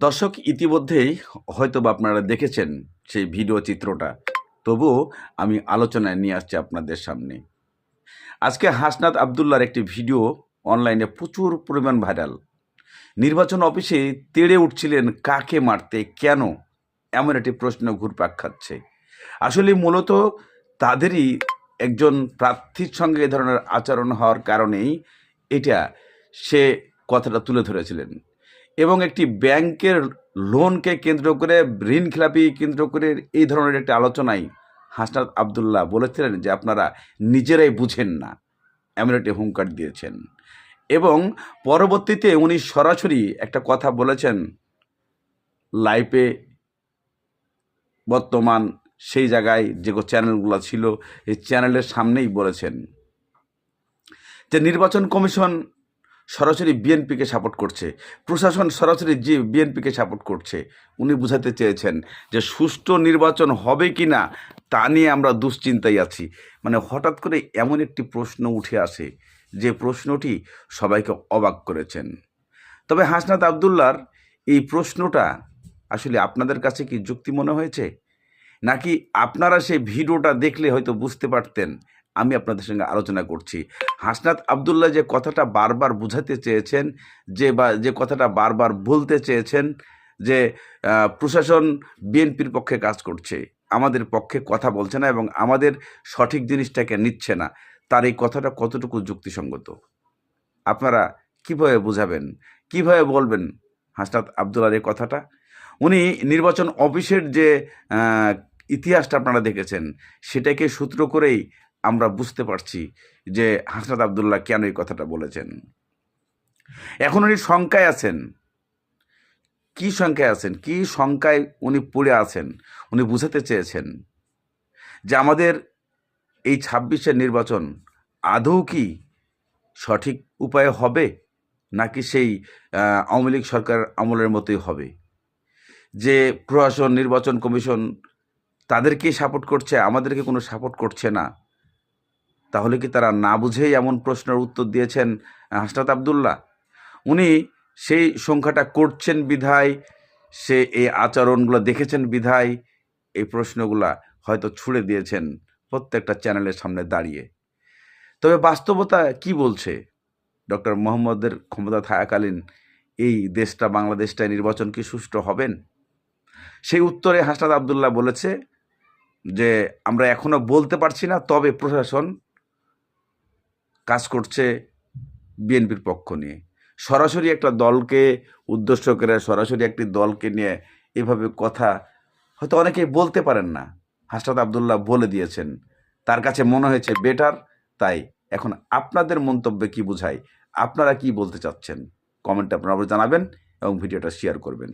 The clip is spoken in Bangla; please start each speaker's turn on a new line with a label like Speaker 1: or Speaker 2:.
Speaker 1: দর্শক, ইতিমধ্যেই হয়তো বা আপনারা দেখেছেন সেই ভিডিও চিত্রটা। তবুও আমি আলোচনায় নিয়ে আসছি আপনাদের সামনে। আজকে হাসনাত আবদুল্লার একটি ভিডিও অনলাইনে প্রচুর পরিমাণ ভাইরাল। নির্বাচন অফিসে তেড়ে উঠছিলেন কাকে মারতে, কেন? এমন একটি প্রশ্ন ঘুরপাক খাচ্ছে। আসলে মূলত তাদেরই একজন প্রার্থীর সঙ্গে এ ধরনের আচরণ হওয়ার কারণেই এটা সে কথাটা তুলে ধরেছিলেন। এবং একটি ব্যাংকের লোনকে কেন্দ্র করে, ঋণ খেলাপি কেন্দ্র করে এই ধরনের একটি আলোচনায় হাসনাত আবদুল্লাহ বলেছিলেন যে আপনারা নিজেরাই বুঝেন না, এমন একটি হুঙ্কার দিয়েছেন। এবং পরবর্তীতে উনি সরাসরি একটা কথা বলেছেন লাইভে বর্তমান সেই জায়গায় যে চ্যানেলগুলো ছিল, এই চ্যানেলের সামনেই বলেছেন যে নির্বাচন কমিশন সরাসরি বিএনপিকে সাপোর্ট করছে। প্রশাসন সরাসরি যে বিএনপিকে সাপোর্ট করছে। উনি বুঝাতে চেয়েছেন যে, সুষ্ঠু নির্বাচন হবে কি না তা নিয়ে আমরা দুশ্চিন্তায় আছি। মানে হঠাৎ করে এমন একটি প্রশ্ন উঠে আসে, যে প্রশ্নটি সবাইকে অবাক করেছেন। তবে হাসনাত আবদুল্লার এই প্রশ্নটা আসলে আপনাদের কাছে কি যুক্তি মনে হয়েছে? নাকি আপনারা সেই ভিডিওটা দেখলে হয়তো বুঝতে পারতেন আমি আপনাদের সঙ্গে আলোচনা করছি। হাসনাত আবদুল্লাহ যে কথাটা বারবার বুঝাতে চেয়েছেন, যে বা, যে কথাটা বারবার বলতে চেয়েছেন, যে প্রশাসন বিএনপির পক্ষে কাজ করছে, আমাদের পক্ষে কথা বলছে না এবং আমাদের সঠিক জিনিসটাকে নিচ্ছে না, তার এই কথাটা কতটুকু যুক্তিসঙ্গত? আপনারা কীভাবে বুঝাবেন? কীভাবে বলবেন হাসনাত আবদুল্লার এই কথাটা? উনি নির্বাচন অফিসের যে ইতিহাসটা আপনারা দেখেছেন, সেটাকে সূত্র করেই আমরা বুঝতে পারছি যে হাসনাত আবদুল্লাহ কেন এই কথাটা বলেছেন। এখন উনি শঙ্কায় আছেন। কি শঙ্কায় আছেন? কি শঙ্কায় উনি পড়ে আছেন? উনি বুঝাতে চেয়েছেন যে আমাদের এই ছাব্বিশের নির্বাচন আদৌ কি সঠিক উপায়ে হবে নাকি সেই আওয়ামী লীগ সরকার আমলের মতোই হবে? যে প্রশাসন, নির্বাচন কমিশন তাদেরকে সাপোর্ট করছে, আমাদেরকে কোনো সাপোর্ট করছে না। তাহলে কি তারা না বুঝেই এমন প্রশ্নের উত্তর দিয়েছেন হাসনাত আবদুল্লাহ? উনি সেই সংখ্যাটা করছেন বিধায়, সে এই আচরণগুলো দেখেছেন বিধায়, এই প্রশ্নগুলা হয়তো ছুড়ে দিয়েছেন প্রত্যেকটা চ্যানেলের সামনে দাঁড়িয়ে। তবে বাস্তবতা কি বলছে? ডক্টর মোহাম্মদের ক্ষমতা থাকাকালীন এই দেশটা, বাংলাদেশটায় নির্বাচন কি সুষ্ঠু হবেন? সেই উত্তরে হাসনাত আবদুল্লাহ বলেছে যে, আমরা এখনও বলতে পারছি না, তবে প্রশাসন করছে বিএনপির পক্ষ নিয়ে। সরাসরি একটা দলকে উদ্দেশ্য করে, সরাসরি একটি দলকে নিয়ে এভাবে কথা হয়তো অনেকেই বলতে পারেন না। হাসরাত আবদুল্লাহ বলে দিয়েছেন, তার কাছে মনে হয়েছে বেটার, তাই এখন আপনাদের মন্তব্যে কি বোঝায় আপনারা কি বলতে চাচ্ছেন? কমেন্টে আপনারা জানাবেন এবং ভিডিওটা শেয়ার করবেন।